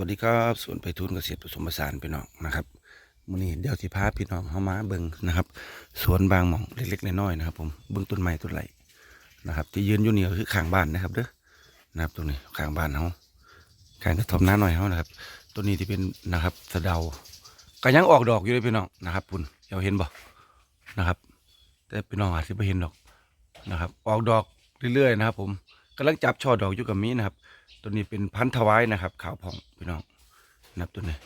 วัสดีครับสวนไปทุนเกษตรผสมผสานพี่น้องนะครับมื้อนี้เดี๋ยวสิพาพี่น้องเข้ามาเบิ่งนะครับสวนบางหม่องเล็กๆน้อยๆนะครับ ผมเบิ่งต้นไม้ต้นไหลนะครับที่ยืนอยู่นี่ก็คือข้างบ้านนะครับเด้อนะครับตรงนี้ข้างบ้านเฮาข้างกระท่อมน้าหน่อยเฮานะครับต้นนี้ที่เป็นนะครับสะเดาก็ยังออกดอกอยู่เลยพี่น้องนะครับปุ่นเดี๋ยวเห็นบ่นะครับ แต่พี่น้องอาจจะไม่เห็นดอกนะครับ ออกดอกเรื่อยๆนะครับ ผมกำลังจับช่อดอกอยู่กับมีนะครับ ตัวนี้เป็นพันธุ์ถวายนะครับขาวผ่องพี่น้องนะครับตัวนี้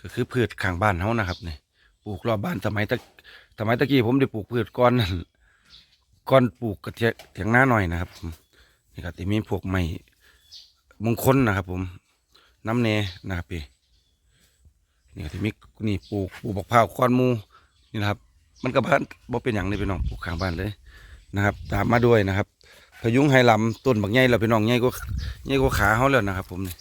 ก็คือพืชข้างบ้านเขานะครับเนี่ยปลูกรอบบ้านสมัยตะสมัยตะกี้ผมได้ปลูกพืชก้อนก้อนปลูกกระเทียเถียงหน้าหน่อยนะครับผมนี่ครับที่มีพวกไม้มงคลนะครับ ผมน้ำเนนะครับพี่นี่ครับที่มีนี่ปลูกปลูกบักพร้าวก้อนมูนี่นะครับ มันก็บ้านบ่เป็นอย่างนี้พี่น้องปลูกข้างบ้านเลยนะครับ ตามมาด้วยนะครับ พยุงไฮลำต้นบักใหญ่แล้วพี่น้องใหญ่ก็นี่ก็ขาเขาแล้วนะครับ ผมนี่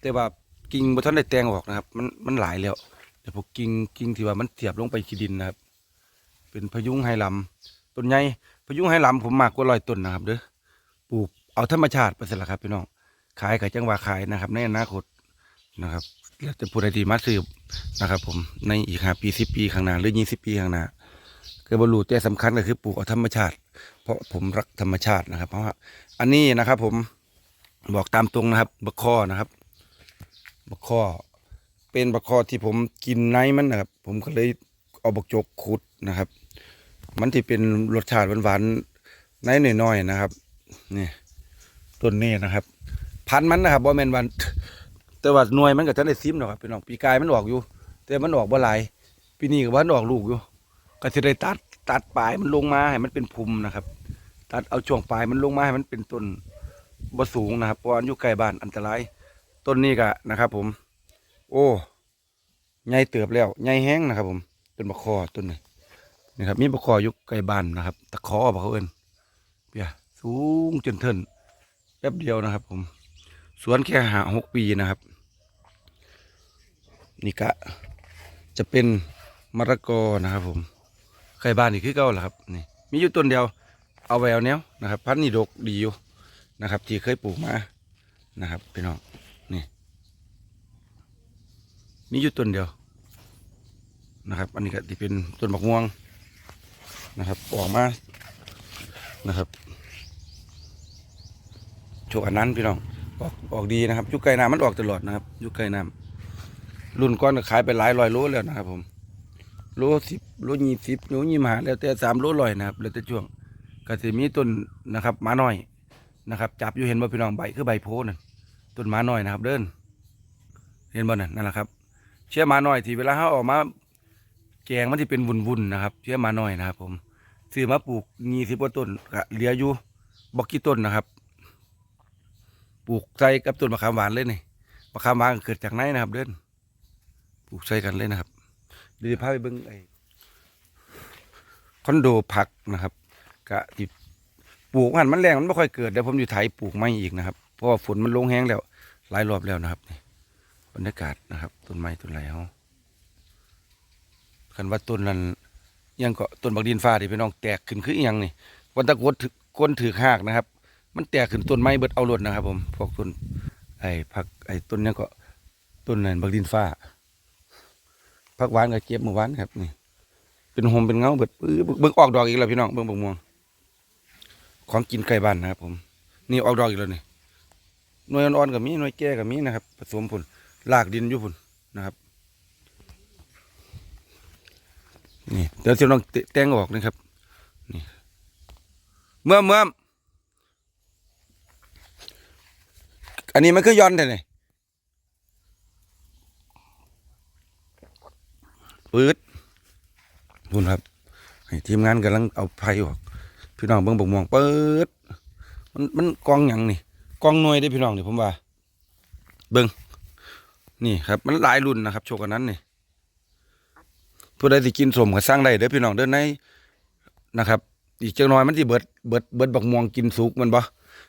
แต่ว่ากิ่งบนท่านได้แตงออกนะครับ มันมันหลายแล้วแต่พวกกิ่งกิ่งที่ว่ามันเสียบลงไปขี้ดินนะครับ เป็นพยุงไฮลำต้นใหญ่พยุงไฮลำผมมากกว่าร้อยต้นนะครับเด้อปลูกเอาธรรมชาติไปเสร็จแล้วครับ พี่น้องขายกับจังหวะขายนะครับ ในอนาคตนะครับแล้วจะผู้ใดที่มาซื้อนะครับ ผมในอีกห้าปีสิบปีข้างหน้าหรือยี่สิบปีข้างหน้าคือบรรลุแต่สำคัญก็คือปลูกเอาธรรมชาติ เพราะผมรักธรรมชาตินะครับ เพราะว่าอันนี้นะครับผมบอกตามตรงนะครับบักคอนะครับบักคอเป็นบักคอที่ผมกินในมันนะครับ ผมก็เลยเอาบักจกขุดนะครับ มันที่เป็นรสชาติหวานๆในหน่อยๆนะครับนี่ต้นนี้นะครับ พันมันนะครับบ่แมนวันแต่ว่าหน่วยมันก็จะได้ซิมหรอกครับพี่น้องปีกายมันออกอยู่ แต่มันออกบ่หลายปีนี้ก็ว่ามันออกลูกอยู่ก็จะได้ตัด ตัดปลายมันลงมาให้มันเป็นภูมินะครับ ตัดเอาช่วงปลายมันลงมาให้มันเป็นต้นบ่สูงนะครับเพราะว่าอยู่ใกล้บ้านอันตรายต้นนี้ก็นะครับ ผม โอ้ใหญ่เติบแล้วใหญ่แห้งนะครับ ผมต้นบะคอต้นนี้นี่ครับมีบะคออยู่ใกล้บ้านนะครับ ตะคอบเขาเอิ้นเปียสูงจนเทินแป๊บเดียวนะครับ ผม สวนแค่หาหกปีนะครับนี่กะจะเป็นมะละกอนะครับผม ใกล้บ้านนี่คือเก่าแหละครับนี่มีอยู่ต้นเดียวเอาไว้เอาแนวนะครับ พันธุ์นี่ดกดีอยู่นะครับ ที่เคยปลูกมานะครับพี่น้องนี่มีอยู่ต้นเดียวนะครับ อันนี้ก็ที่เป็นต้นบักม่วงนะครับออกมานะครับโชคอันนั้นพี่น้องออกออกดีนะครับยุคไก่น้ำมันออกตลอดนะครับยุคไก่น้ำรุ่นก้อนก็ขายไปหลายร้อยโลแล้วนะครับผม โลสิบโลยี่สิบโลยี่ห้าแล้วแต่สามโลร้อยนะครับแล้วแต่ช่วงก็จะมีต้นนะครับหมาหน้อยนะครับ จับอยู่เห็นบ่พี่น้องใบคือใบโพนั่นต้นหมาหน้อยนะครับ เดิน เห็นบ่นั่นนั่นแหละครับ เชื่อหมาหน้อยที่เวลาเขาออกมา แกงมันที่เป็นวุ่นๆนะครับ เชื่อหมาหน้อยนะครับ ผมซื้อมาปลูกยี่สิบกว่าต้นก็เหลืออยู่บอกกี่ต้นนะครับ ปลูกใส่กับต้นมะขามหวานเลยนี่มะขามหวานเกิดจากไหนนะครับ เดิน ปลูกใส่กันเลยนะครับ เดี๋ยวพาไปเบิ่งไอ้คอนโดผักนะครับกะที่ปลูกหันมันแรงมันไม่ค่อยเกิดเดี๋ยวผมอยู่ไถปลูกไม่อีกนะครับ เพราะว่าฝนมันลงแห้งแล้ว หลายรอบแล้วนะครับนี่บรรยากาศนะครับต้นไม้ต้นไรเขาคันว่าต้นนั้นยังก็ต้นบักดินฟ้าที่พี่น้องแตกขึ้นคืออหยังนี่วันตะกดถือก้นถือหากนะครับ มันแตกขึ้นต้นไม้เบิดเอารดนะครับ ผมพวกต้นไอ้ผักไอ้ต้นนี้ก็ต้นนั้นบักดินฟ้า ผักหวานก็เก็บเมื่อวานครับนี่เป็นโฮมเป็นเงาเบิดปื้อเบิ่งออกดอกอีกแล้วพี่น้องเบิ่งบกม่วงของกินไก่บ้านนะครับ ผม นี่ออกดอกอีกแล้วนี่หน่วยอ่อนๆกับมีหน่วยแก่กับมีนะครับ ผสมผลลากดินอยู่พุ่นนะครับนี่เดี๋ยวจะลองแตงออกนะครับนี่เมื่อเมื่ออันนี้มันคือยอนแต่ไหน ปืดพุ่นครับทีมงานกำลังเอาไผ่ออกพี่น้องเบิ่งบกม่วงเปิดมันมันกองหยังนี่กองหน่วยได้พี่น้องนี่ผมว่า เบิ่งนี่ครับ มันหลายรุ่นนะครับ โชว์กันนั้นนี่ผู้ใดที่กินสมก็สร้างได้เด้อพี่น้องเด้อในนะครับ อีกจังน้อยมันที่เบิดเบิดเบิดบักม่วงกินสุกมันบ่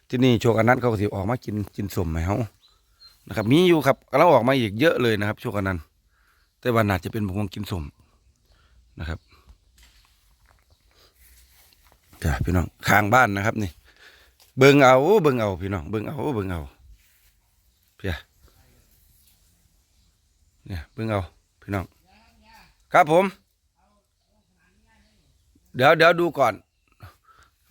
ที่นี่โชว์กันนั้นเขาก็สิออกมากินกินสมให้เฮานะครับ มีอยู่ครับกำลังออกมาอีกเยอะเลยนะครับ โชว์กันนั้น แต่ว่าน่าจะเป็นบักม่วงกินสมนะครับจ้ะพี่น้องข้างบ้านนะครับนี่ เบิ่งเอาเบิ่งเอาพี่น้องเบิ่งเอาเบิ่งเอาเพียเนี่ยเพิ่งเอาพี่น้องครับผม เดี๋ยวเดี๋ยวดูก่อน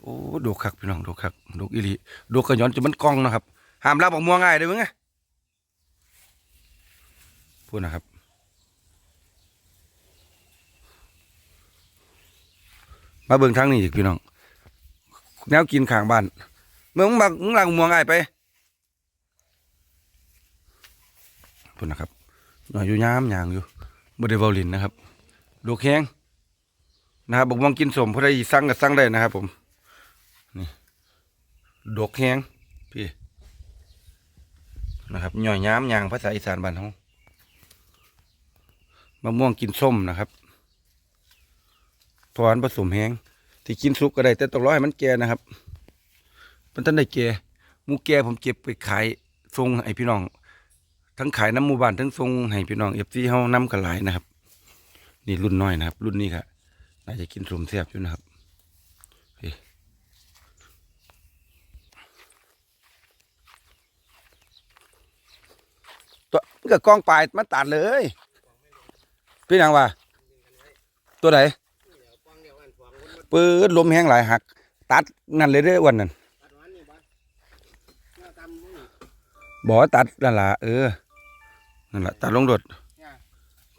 โอ้ดูคักพี่น้องดูคักดูอีหลีดูกระย้อนจนมันกล้องนะครับห้ามรับบอกมัวง่ายเลยมึงไงพูดนะครับ มาเบิ่งทางนี้อีกพี่น้องแนวกินข้างบ้านเมื่อมึงมามึงลังมวง่ายไปพูดนะครับหน่อยอยู่ย้ำยางอยู่บไดเวอลินนะครับดูแข้งนะครับบอกมองกินสมพอได้สั่งก็สั่งได้นะครับ ผมนี่ดกแข้งพี่นะครับหน่อยย้ำยางภาษาอีสานบ้านเขามะม่วงกินส้มนะครับ พรผสมแห้งที่กินสุกก็ได้ แต่ต้องรอให้มันแก่นะครับมันต้นได้แก่หมูแก่ผมเก็บไปขายส่งให้พี่น้อง ทั้งขายน้ำหมู่บ้านทั้งส่งให้พี่น้องเอฟซีเฮานำกันหลายนะครับ นี่รุ่นน้อยนะครับ รุ่นนี้ครับน่าจะกินสมแซ่บอยู่นะครับเฮ้ยตัวมันก็กองปลายมันตัดเลย พี่นางว่า ตัวไหน ปื้ดลมแห้งหลายหัก ตัดนั่นเลยเด้อวันนั้นบอกว่าตัดนั่นล่ะเออนั่นล่ะตัดลงโดด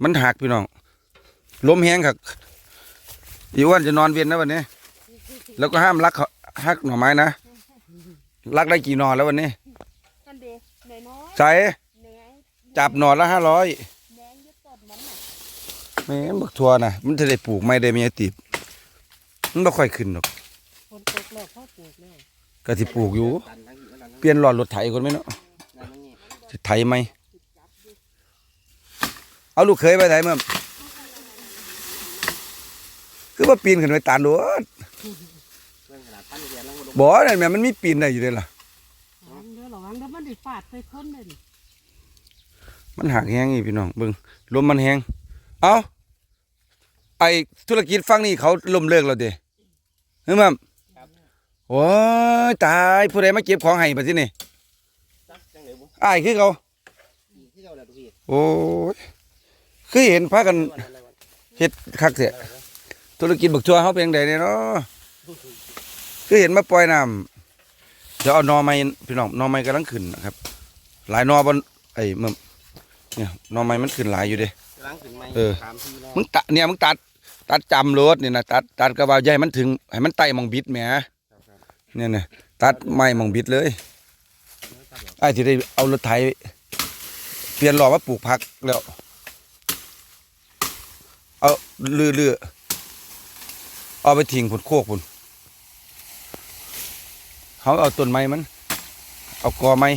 มันหักพี่น้องลมแห้งครับอีอ้วันจะนอนเวียนนะวันนี้ แล้วก็ห้ามรักเขาหักหน่อไม้นะรักได้กี่หนอนแล้ววันนี้กันเดหน่อยน้อยใส่เหนื่อยจับหนอนละห้าร้อยแดงยึดต้นมันน่ะแม่นบักทัวนะมันจะได้ปลูกไม่ได้มีไอติบ มันไม่ค่อยขึ้นหรอกคนตกแล้วเขาปลูกแล้วก็ที่ปลูกอยู่ เปลี่ยนหลอดรถไถคนไหมเนาะสิไถไหมเอาลูกเคยไปไถมั้งคือว่าปีนขึ้นไปตานโดดบ่นั่นแม่มันมีปีนได้อยู่เลยล่ะระวังเด้อระวังเด้อมันได้ฟาดใส่คนเลยดิมันหักแห้งอีพี่น้องเบิ่งลมมันแห้งเอา ไอธุรกิจฟังนี่เขาล่มเลิกแล้วเด้เฮ้ยมั่มโอ้ยตายผู้ใดมาเก็บของให้บัดนี้นี่จักจังเลยบุอ้ายคือเขาที่เจ้าแหละทุกพี่โอ้ยคือเห็นพากันวันอะไรวันเฮ็ดคักเสียธุรกิจบักชัวเฮาเป็นจังไดเนี่ยเนาะคือเห็นมาปล่อยน้ำเดี๋ยวเอาหนอไม้พี่น้องหนอไม้กำลังขึ้นนะครับ หลายหนอบนไอ้มึงเนี่ยหนอไม้มันขึ้นหลายอยู่เด้ล้างถึงไหมเออถามพี่น้องมึงตัดเนี่ยมึงตัด ตัดจำรถนี่นะตัดตัดกระบะใหญ่มันถึงให้มันไต่หมองบิดแหมเนี่ยนะตัดไม้หมองบิดเลยไอ้ที่ได้เอารถไถเปลี่ยนล้อมาปลูกผักแล้วเอาลือลือเอาไปทิ้งผลโคกผลเขาเอาต้นไม้มัน เอากอไม้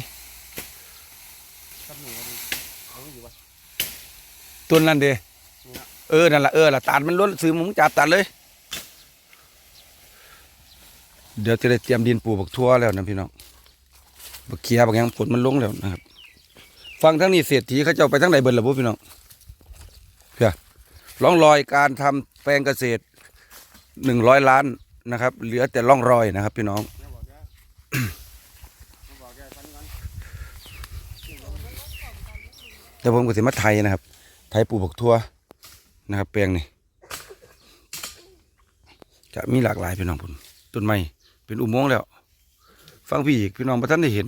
ครับหนูเอาอยู่วะต้นนั่นเด้ เออนั่นละเออละตัดมันล้นซื้อมึงจับตัดเลย เดี๋ยวจะได้เตรียมดินปลูกบักทั่วแล้วนะพี่น้องบักเขียบักยังผลมันลงแล้วนะครับ ฟังทั้งนี้เศรษฐีเขาเจ้าไปทั้งไหนเบิดละบุพี่น้องเพื่อร่องรอยการทำแปลงเกษตรหนึ่งร้อยล้านนะครับ เหลือแต่ร่องรอยนะครับ พี่น้องแม่บอกแกแม่บอกแกฟันกันเดี๋ยวผมก็สิมาไทยนะครับ ไทยปลูกบักทั่ว นะครับ แปลงนี่จะมีหลากหลายพี่น้องผมต้นไม้เป็นอุโมงค์แล้ว ฟังพี่อีกพี่น้องพระท่านได้เห็น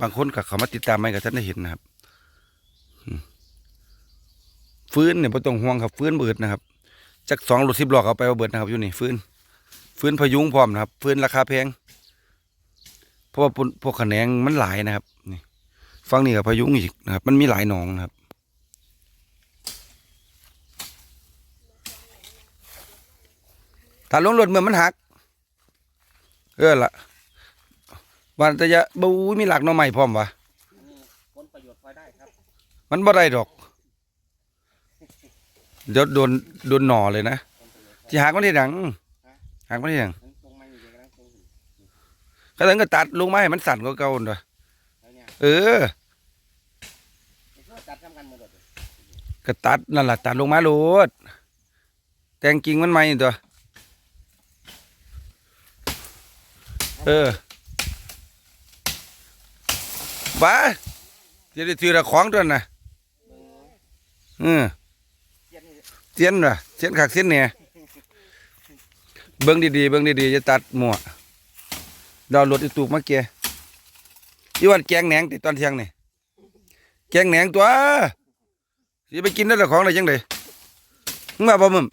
บางคนกับเขามาติดตามไม่กับท่านได้เห็นนะครับฟื้นเนี่ยไ่ต้องห่วงครับฟื้นเบิดนะครับจากสองรถสิบล้อเอาไปเอาเบิดนะครับอยู่นี่ฟื้น ฟื้นพยุงพร้อมนะครับ ฟื้นราคาแพงเพราะว่าพวกแขนงมันหลายนะครับนี่ฟังนี่กับพยุงอีกนะครับ มันมีหลายหนองนะครับ ถ้าลงรถเมื่อมันหัก เออละวันจะจะบูมีหลักหน่อใหม่พร้อมวะผลประโยชน์พอได้ครับ มันบ่ได้ดอกเดี๋ยวโดนโดนหน่อเลยนะที่หักมันที่หนังหักมันที่หนังนั้นตรงไม้อยู่เดี๋ยวกำลังตรงอยู่ก็ถึงก็ตัดลงมาให้มันสั่นก็เก่าๆด้วยแล้วเนี่ยเออก็ตัดนั่นแหละตัดลงมาโลดแต่งกิ่งมันใหม่ตัว เออบ้าจะได้ถือละของตัวน่ะเอ่ออเย็นเสียนว่ะเสียนคักเสียนเนี่ยเบิ่งดีๆเบิ่งดีๆจะตัดหมั่วดาวรถอีตูกมาเกียอีวันแกงแหนงติดตอนเที่ยงนี่แกงแหนงตัวสิไปกินได้ละของอะได้จังไดมึงมาบ่มึม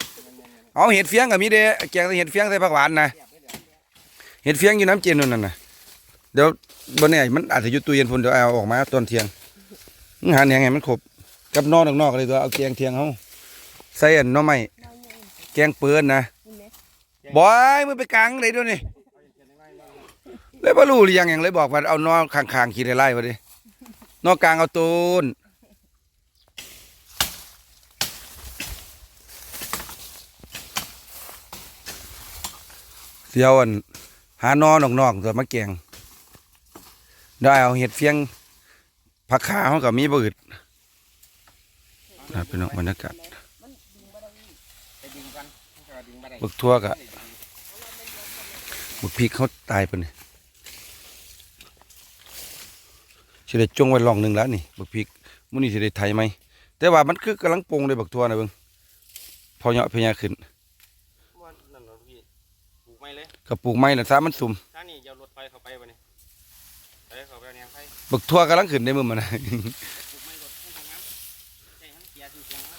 เอาเห็ดเฟียงก็มีเด้แกงเห็ดเฟียงใส่ผักหวานนะ เห็ดเฟียงอยู่น้ำเจนนู่นน่ะนะเดี๋ยวบ่แน่มันอาจจะอยู่ตู้เย็นพุ่นเดี๋ยวเอาออกมาตอนเที่ยงมึงหาแหนงให้มันครบกับนอนนอกเลยตัวเอาแกงเที่ยงเฮาใส่อันหน่อไม้แกงเปื้อนนะบอยมึงไปกลางเลยด้วยนี่เลยบ่รู้หรือยังอย่างเลยบอกว่าเอานอข้างๆขี่ไล่ๆมาดินอกกลางเอาตูนเสียวอัน หานอนอกๆตัวมาแกงได้เอาเห็ดเฟียงผักขาเขากับมีบืดนะเป็นบรรยากาศบึกทั่วกะบึกพริกเขาตายไปนี่สิได้จงไว้ลองหนึ่งแล้วนี่บึกพริกมื้อนี้สิได้ไถไหมแต่ว่ามันคือกำลังปรุงเลยบักทั่วนะเบิ่งพอเหยาะพญาขึ้น ว่านั่นเหรอพี่ปลูก ไม่เลยก็ปลูกไม้น่ะซะมันสุ่มถ้านี่จะเอารถไฟเข้าไปวะนี่ไปเข้าไปเนี่ยไฟบักทั่วกำลังขึ้นได้มื้อมันนะปลูกไม่รถให้ทำงานใจมันเสียสิเสียงนะ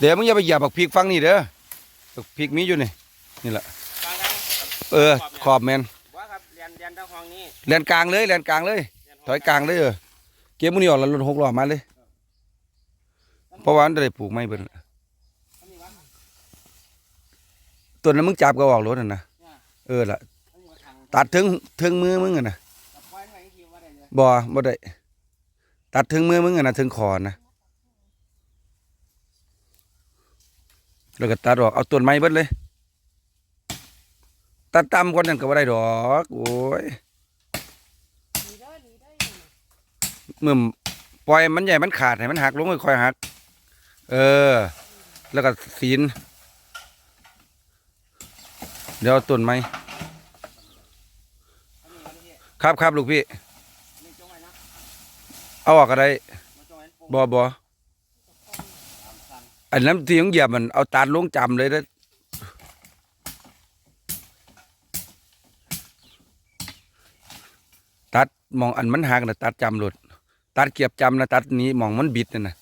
เดี๋ยวมึงอย่าไปเหยียบบักพริกฟังนี่เด้อบักพริกมีอยู่นี่นี่แหละกลางกันเออขอบแมนว่าครับเรียนเรียนทางห้องนี้แลนกลางเลยแลนกลางเลย เรีนห้ถอยกลางเลยเออเก็บมื้อนี้ออกแล้วรถหกล้อมาเลย เพราะว่ามันได้ปลูกไม้เบิ่น อันนี้วะต้นนั้นมึงจับก็ออกรถน่ะนะ เออละอันนี้วะตัดถึงถึงมือมึงอะนะตัดไฟไว้อีกทีว่าได้เลยบ่บ่ได้ตัดถึงมือมึงอะนะถึงคอนะแล้วก็ตัดออกเอาต้นไม้เบิดเลย ตัดต่ำกว่านั้นก็บ่ได้ดอกโอ้ยมึมปล่อยมันใหญ่มันขาดให้มันหักลงค่อยๆหัก เออ แล้วก็ศีล เดี๋ยวเอาต้นไม้อันนี้วะนี่พี่ครับครับลูกพี่อันนี่จงไว้นะเอาออกก็ได้มาจงไว้ปลูกบ่บ่สามตันอันนั้นที่ของเหยียบมันเอาตัดลงจำเลยเด้อตัดมองอันมันหักนะตัดจำหลุดตัดเกียบจำนะตัดนี้มองมันบิดนั่นนะ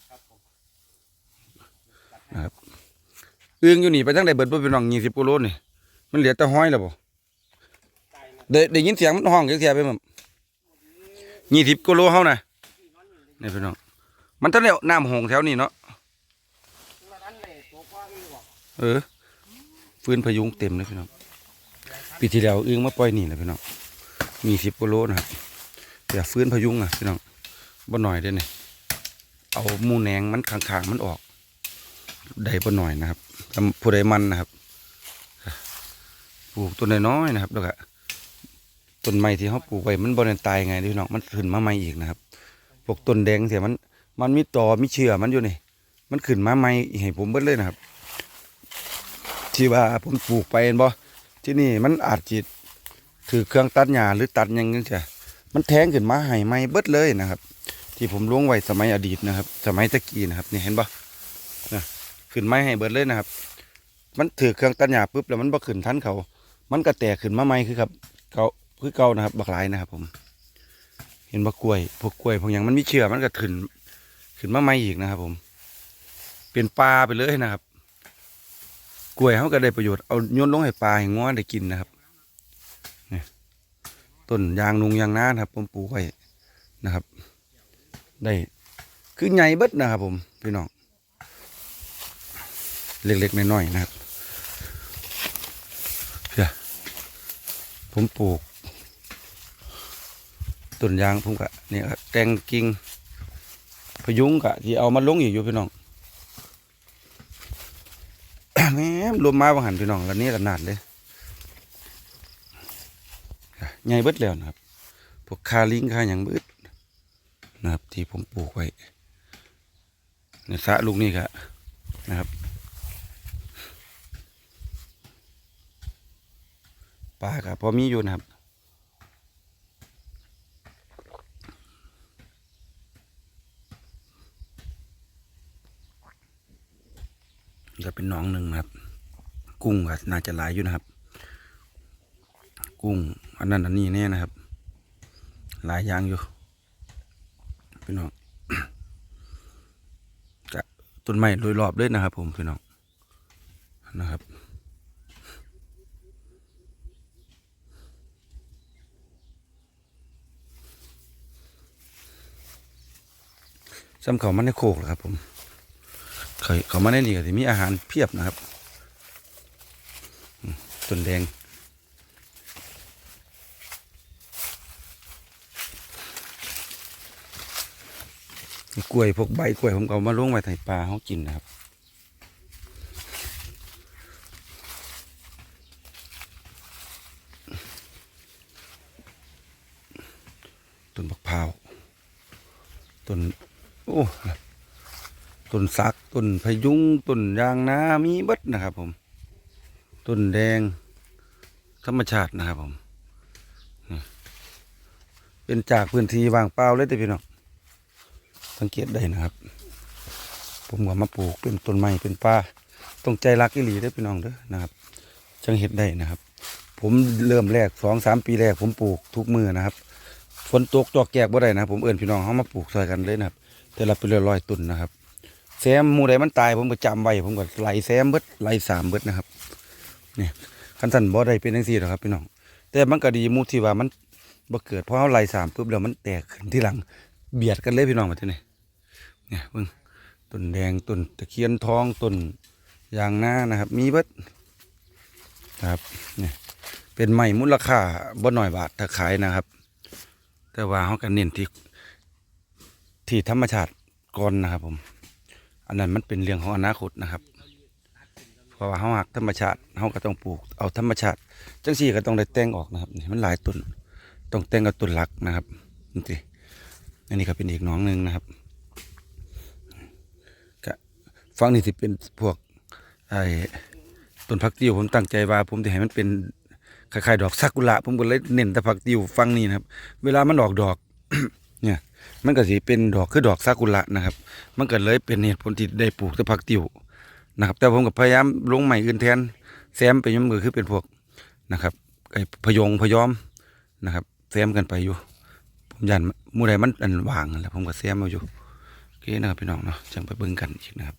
ครับผมเอื้องอยู่นี่ไปทั้งได้เบิดบ่เป็นน้องยี่สิบกิโลนี่ มันเหลือแต่ห้อยแล้วบ่ตายนะได้ได้ยินเสียงมันห้องเสียไปมั้งยี่สิบกิโลเฮานะนี่พี่น้องมันทันได้น้ำหงแถวนี้เนาะเออฟืนพยุงเต็มเลยพี่น้องปีที่แล้วอึ้งมาปล่อยนี่แหละพี่น้องมีสิบกิโลนะครับแต่ฟืนพยุงอะพี่น้องบ่หน่อยเด้อเนี่ยเอามูแหนงมันข้างๆมันออกได้บ่หน่อยนะครับทำผู้ใดมันนะครับ ปลูกต้นน้อยๆนะครับแล้วก็ต้นไม้ที่เขาปลูกไว้มันบ่ได้ตายไงด้อพี่น้องมันขึ้นมาใหม่อีกนะครับพวกต้นแดงเสียมันมันมีตอมีเชื้อมันอยู่นี่มันขึ้นมาใหม่ให้ผมเบิดเลยนะครับ ที่ว่าผมปลูกไปเห็นบ่ที่นี่มันอาจจิถือเครื่องตัดหญ้าหรือตัดยังนี่จ้ะมันแทงขึ้นมาให้ไม่เบิดเลยนะครับ ที่ผมล้วงไว้สมัยอดีตนะครับ สมัยตะกี้นะครับนี่เห็นบ่นะขึ้นไม้ให้เบิดเลยนะครับ มันถือเครื่องตัดหญ้าปุ๊บแล้วมันบ่ขึ้นทันเขา มันก็แตกขึ้นมาใหม่คือครับเก่าคือเก่านะครับ บักหลายนะครับ ผม เห็นบ่กล้วยพวกกล้วยพวกหยังมันมีเชื้อมันก็ขึ้นขึ้นมาใหม่อีกนะครับ ผม เป็นปลาไปเลยนะครับ กล้วยเขาก็ได้ประโยชน์เอาโยนลงให้ปลาให้ง้อได้กินนะครับนี่ต้นยางนุงยางนานครับผมปลูกไว้นะครับ ได้คือใหญ่เบิดนะครับ ผมพี่น้องเล็กๆน้อยๆนะครับเพื่อ ผมปลูกต้นยางผมกะเนี่ยแตงกิ่งพยุงกะที่เอามาลงอีกอยู่พี่น้องแหม่รวมมาบางหันพี่น้องแล้วนี่ขนาดเลยใหญ่เบิดแล้วนะครับพวกคาลิงคาอย่างเบิดนะครับ ที่ผมปลูกไว้ในสระลูกนี่ครับนะครับ ปลากับพอมีอยู่นะครับก็เป็นหน้องหนึ่งครับ กุ้งก็น่าจะหลายอยู่นะครับ กุ้งอันนั้นอันนี้แน่นะครับ หลายอย่างอยู่พี่น้องกะต้นไม้โดยรอบเลยนะครับ ผมพี่น้องนะครับ ซ้ำเขามาในโคกเหรอครับ ผมเขาเขามาในนี่ก็จะมีอาหารเพียบนะครับต้นแดงกล้วยพวกใบกล้วยผมก็เอามาลงไว้ใส่ปลาเขากินนะครับต้นบักพร้าวต้น โอ้ต้นสักต้นพยุงต้นยางนามีเบัดนะครับผมต้นแดง ธรรมชาตินะครับผม เป็นจากพื้นที่ว่างเปล่าเลยแต่พี่น้องสังเกตได้นะครับ ผมก็มาปลูกเป็นต้นไม้เป็นป่าต้องใจรักอีหลีเด้พี่น้องเด้อนะครับ จังเห็ดได้นะครับ ผมเริ่มแรกสองสามปีแรกผมปลูกทุกมือนะครับฝนตกจอกแจกบ่ได้นะผมเอื่นพี่น้องเขามาปลูกซอยกันเลยนะครับ แต่ละเป็นร้อยๆต้นนะครับแซมหมูใดมันตายผมก็จำไว้ผมก็ไล่แซมเบิดไล่สามเบิดนะครับนี่คันสันบ่ได้เป็นจังซี่หรอกครับพี่น้องแต่มันก็ดีมูที่ว่ามันบ่เกิดเพราะเขาไล่สามปุ๊บแล้วมันแตกขึ้นที่หลัง เบียดกันเลยพี่น้องมาที่นี่เนี่ยเบิ่งต้นแดงต้นตะเคียนทองต้นยางนานะครับ มีเบิดนะครับเนี่ยเป็นไม้มูลค่าบ่น้อยบาทถ้าขายนะครับ แต่ว่าเขากันเน้นที่ ที่ธรรมชาติก่อนนะครับ ผม อันนั้นมันเป็นเรื่องของอนาคตนะครับเพราะว่าเขาหักธรรมชาติเขาก็ต้องปลูกเอาธรรมชาติจังสี่ก็ต้องได้แต่งออกนะครับนี่มันหลายต้นต้องแต่งกับต้นหลักนะครับนี่สิอันนี้ก็เป็นอีกน้องหนึ่งนะครับก็ฟังนี่สิเป็นพวกไอ้ต้นผักติ้วผมตั้งใจว่า ผมจะให้มันเป็นคล้ายๆดอกซากุระผมก็เลยเน้นแต่ผักติ้วฟังนี่นะครับ เวลามันออกดอก เนี่ย มันก็สิเป็นดอกคือดอกซากุระนะครับ มันก็เลยเป็นเหตุผลที่ได้ปลูกแต่ผักติวนะครับ แต่ผมก็พยายามลงใหม่อื่นแทนแซมไปยังมือคือเป็นพวกนะครับไอ้พยงพยอมนะครับแซมกันไปอยู่ ผมยันมู่ใดมันอันว่างแล้วผมก็แซมมาอยู่โอเคนะครับพี่น้องเนาะจังไปเบิ่งกันอีกนะครับ